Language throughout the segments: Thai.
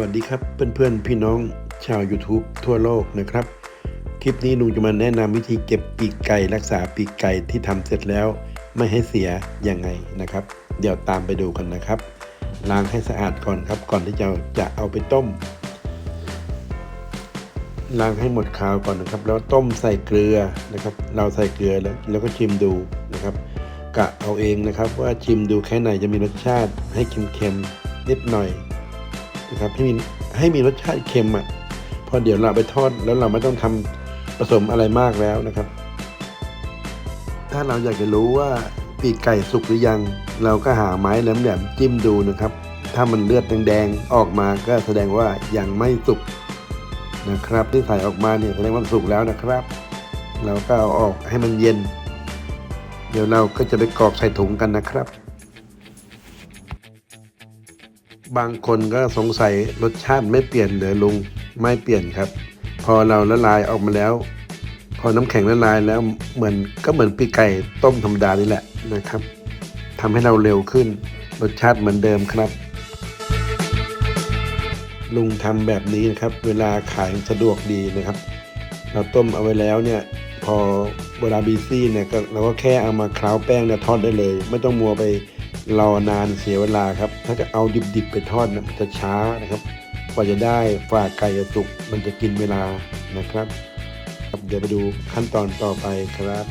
วัสดีครับเพื่อนๆพี่น้องชาว YouTube ทั่วโลกนะครับ คลิปนี้ลุงจะมาแนะนำวิธีเก็บปีกไก่รักษาปีกไก่ที่ทำเสร็จแล้วไม่ให้เสียยังไงนะครับ เดี๋ยวตามไปดูกันนะครับ ล้างให้สะอาดก่อนครับ ก่อนที่จะจะเอาไปต้ม ล้างให้หมดคาวก่อนนะครับ แล้วต้มใส่เกลือนะครับ เราใส่เกลือแล้วแล้วก็ชิมดูนะครับกะเอาเองนะครับว่าชิมดูแค่ไหนจะมีรสชาติให้เค็มๆนิดหน่อย นะครับให้มีให้มีรสชาติเค็มอะพอเดี๋ยวเราไปทอดแล้วเราไม่ต้องทำผสมอะไรมากแล้วนะครับ ถ้าเราอยากจะรู้ว่าปีกไก่สุกหรือยัง เราก็หาไม้แหลมๆจิ้มดูนะครับ ถ้ามันเลือดแดงๆออกมาก็แสดงว่ายังไม่สุกนะครับ ที่ใส่ออกมาเนี่ยแสดงว่าสุกแล้วนะครับ เราก็เอาออกให้มันเย็น เดี๋ยวเราก็จะไปกรอกใส่ถุงกันนะครับ บางคนก็สงสัยรสชาติไม่เปลี่ยนเหรือลุงไม่เปลี่ยนครับ พอเราละลายออกมาแล้ว พอน้ำแข็งละลายแล้วเหมือนก็เหมือนปีกไก่ต้มธรรมดานี่แหละนะครับทำให้เราเร็วขึ้น รสชาติเหมือนเดิมครับ ลุงทำแบบนี้นะครับ เวลาขายสะดวกดีนะครับ เราต้มเอาไว้แล้วเนี่ยพอเวลาบีซี่เนี่ยกเราก็แค่เอามาคล้าแป้งเนี่ยทอดได้เลย ไม่ต้องมัวไป รอนานเสียเวลาครับ ถ้าจะเอาดิบๆไปทอดนะมันจะช้านะครับ กว่าจะได้ฝากไก่จะสุกมันจะกินเวลานะครับครับเดี๋ยวไปดูขั้นตอนต่อไปครับ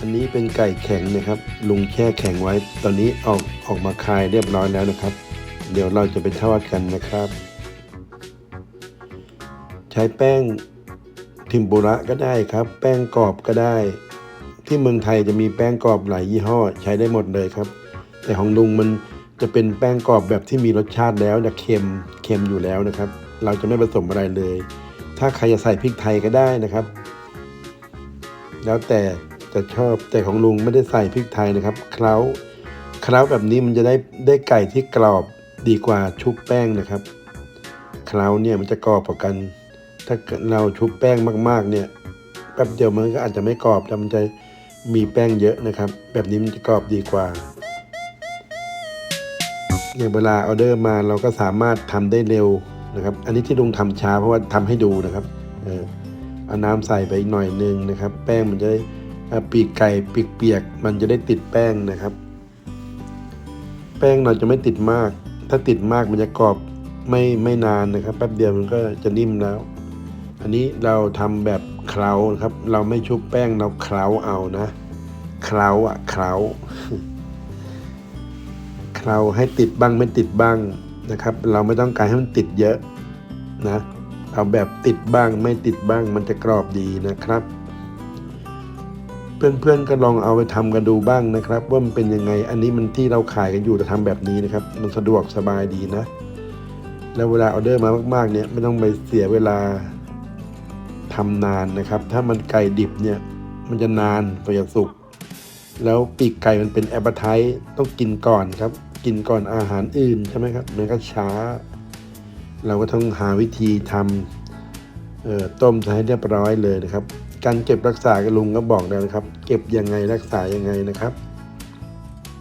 อันนี้เป็นไก่แข็งนะครับ ลุงแช่แข็งไว้ ตอนนี้ออกออกมาคายเรียบร้อยแล้วนะครับ เดี๋ยวเราจะไปทอดกันนะครับ ใช้แป้งทิมปุระก็ได้ครับ แป้งกรอบก็ได้ ที่เมืองไทยจะมีแป้งกรอบหลายยี่ห้อใช้ได้หมดเลยครับ แต่ของลุงมันจะเป็นแป้งกรอบแบบที่มีรสชาติแล้วจะเค็มเค็มอยู่แล้วนะครับ เราจะไม่ผสมอะไรเลย ถ้าใครจะใส่พริกไทยก็ได้นะครับ แล้วแต่จะชอบแต่ของลุงไม่ได้ใส่พริกไทยนะครับเคล้าเคล้าแบบนี้มันจะได้ได้ไก่ที่กรอบดีกว่าชุบแป้งนะครับเคล้าเนี่ยมันจะกรอบกว่ากัน ถ้าเราชุบแป้งมากๆเนี่ยแป๊บเดียวมันก็อาจจะไม่กรอบแต่มันจะมีแป้งเยอะนะครับ แบบนี้มันจะกรอบดีกว่าอย่างเวลาออเดอร์มาเราก็สามารถทำได้เร็วนะครับ อันนี้ที่ลุงทำช้าเพราะว่าทำให้ดูนะครับเออเอาน้ำใส่ไปอีกหน่อยนึงนะครับ แป้งมันจะได้อ่าปีกไก่ปีกเปียกมันจะได้ติดแป้งนะครับ แป้งเราจะไม่ติดมาก ถ้าติดมากมันจะกรอบไม่ไม่นานนะครับ แป๊บเดียวมันก็จะนิ่มแล้ว อันนี้เราทำแบบเคล้านะครับ เราไม่ชุบแป้งเราเคล้าเอานะเคล้าอะเคล้าเคล้าให้ติดบ้างไม่ติดบ้างนะครับ เราไม่ต้องการให้มันติดเยอะนะเอาแบบติดบ้างไม่ติดบ้างมันจะกรอบดีนะครับ เพื่อนๆก็ลองเอาไปทำกันดูบ้างนะครับ ว่ามันเป็นยังไง อันนี้มันที่เราขายกันอยู่จะทำแบบนี้นะครับ มันสะดวกสบายดีนะ แล้วเวลาออเดอร์มามากๆเนี่ยไม่ต้องไปเสียเวลา ทำนานนะครับ ถ้ามันไก่ดิบเนี่ยมันจะนานกว่าจะสุกแล้วปีกไก่มันเป็นแอปเปอร์ไทต้องกินก่อนครับ กินก่อนอาหารอื่นใช่ไหมครับมันก็ช้า เราก็ต้องหาวิธีทำต้มให้เรียบร้อยเลยนะครับ การเก็บรักษากลุงก็บอกแล้วนะครับ เก็บยังไงรักษายังไงนะครับ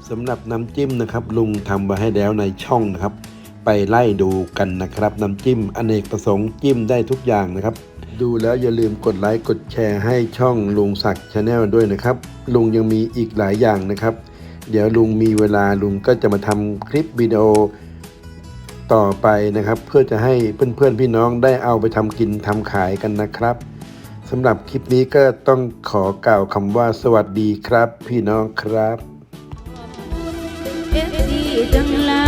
สำหรับน้ำจิ้มนะครับ ลุงทำไว้ให้แล้วในช่องนะครับ ไปไล่ดูกันนะครับ น้ำจิ้มอเนกประสงค์จิ้มได้ทุกอย่างนะครับ ดูแล้วอย่าลืมกดไลค์กดแชร์ให้ช่องลุงศักดิ์ชาแนลด้วยนะครับ ลุงยังมีอีกหลายอย่างนะครับ เดี๋ยวลุงมีเวลาลุงก็จะมาทำคลิปวิดีโอต่อไปนะครับ เพื่อจะให้เพื่อนๆพี่น้องได้เอาไปทำกินทำขายกันนะครับสำหรับคลิปนี้ก็ต้องขอกล่าวคำว่าสวัสดีครับ พี่น้องครับ FC ทั้งลา